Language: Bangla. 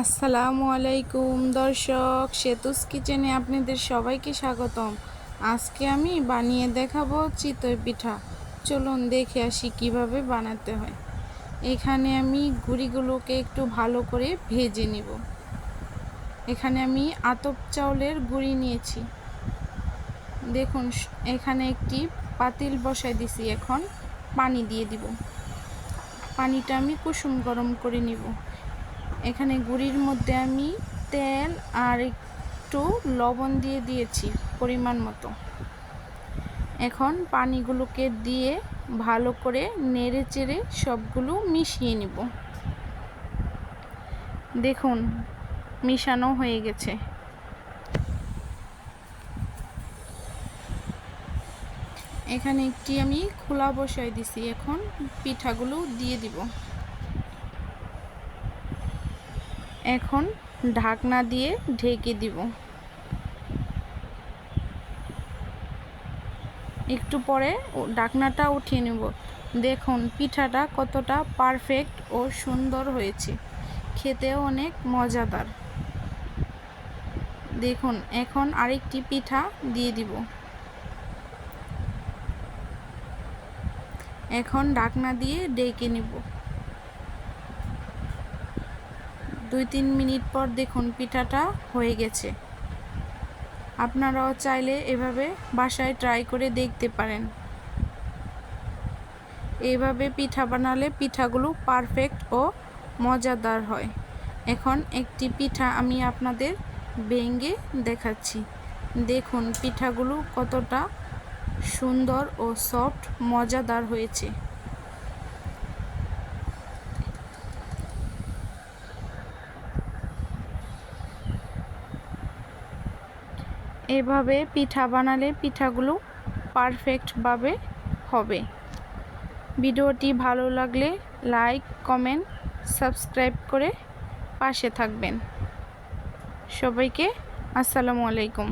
আসসালামু আলাইকুম দর্শক, সেতুস কিচেনে আপনাদের সবাইকে স্বাগতম। আজকে আমি বানিয়ে দেখাবো চিতই পিঠা। চলুন দেখে আসি কীভাবে বানাতে হয়। এখানে আমি গুড়িগুলোকে একটু ভালো করে ভেজে নিব। এখানে আমি আতপ চাউলের গুঁড়ি নিয়েছি। দেখুন এখানে একটি পাতিল বসাই দিছি। এখন পানি দিয়ে দিব। পানিটা আমি কুসুম গরম করে নিব। এখানে গুড়ির মধ্যে আমি তেল আর একটু লবণ দিয়ে দিয়েছি পরিমাণ মতো। এখন পানিগুলোকে দিয়ে ভালো করে নেড়ে চেড়ে সবগুলো মিশিয়ে নিব। দেখুন, মিশানো হয়ে গেছে। এখানে একটি আমি খোলা বসাই দিছি। এখন পিঠাগুলো দিয়ে দিব। এখন ঢাকনা দিয়ে ঢেকে দিব। একটু পরে ঢাকনাটা উঠিয়ে নেব। দেখুন, পিঠাটা কতটা পারফেক্ট ও সুন্দর হয়েছে। খেতেও অনেক মজাদার। দেখুন, এখন আরেকটি পিঠা দিয়ে দিব। এখন ঢাকনা দিয়ে ডেকে নিব। দুই তিন মিনিট পর দেখুন পিঠাটা হয়ে গেছে। আপনারাও চাইলে এভাবে বাসায় ট্রাই করে দেখতে পারেন। এইভাবে পিঠা বানালে পিঠাগুলো পারফেক্ট ও মজাদার হয়। এখন একটি পিঠা আমি আপনাদের ভেঙে দেখাচ্ছি। দেখুন পিঠাগুলো কতটা সুন্দর ও সফট মজাদার হয়েছে। এভাবে পিঠা বানালে পিঠাগুলো পারফেক্টভাবে হবে। ভিডিওটি ভালো লাগলে লাইক কমেন্ট সাবস্ক্রাইব করে পাশে থাকবেন। সবাইকে আসসালামু আলাইকুম।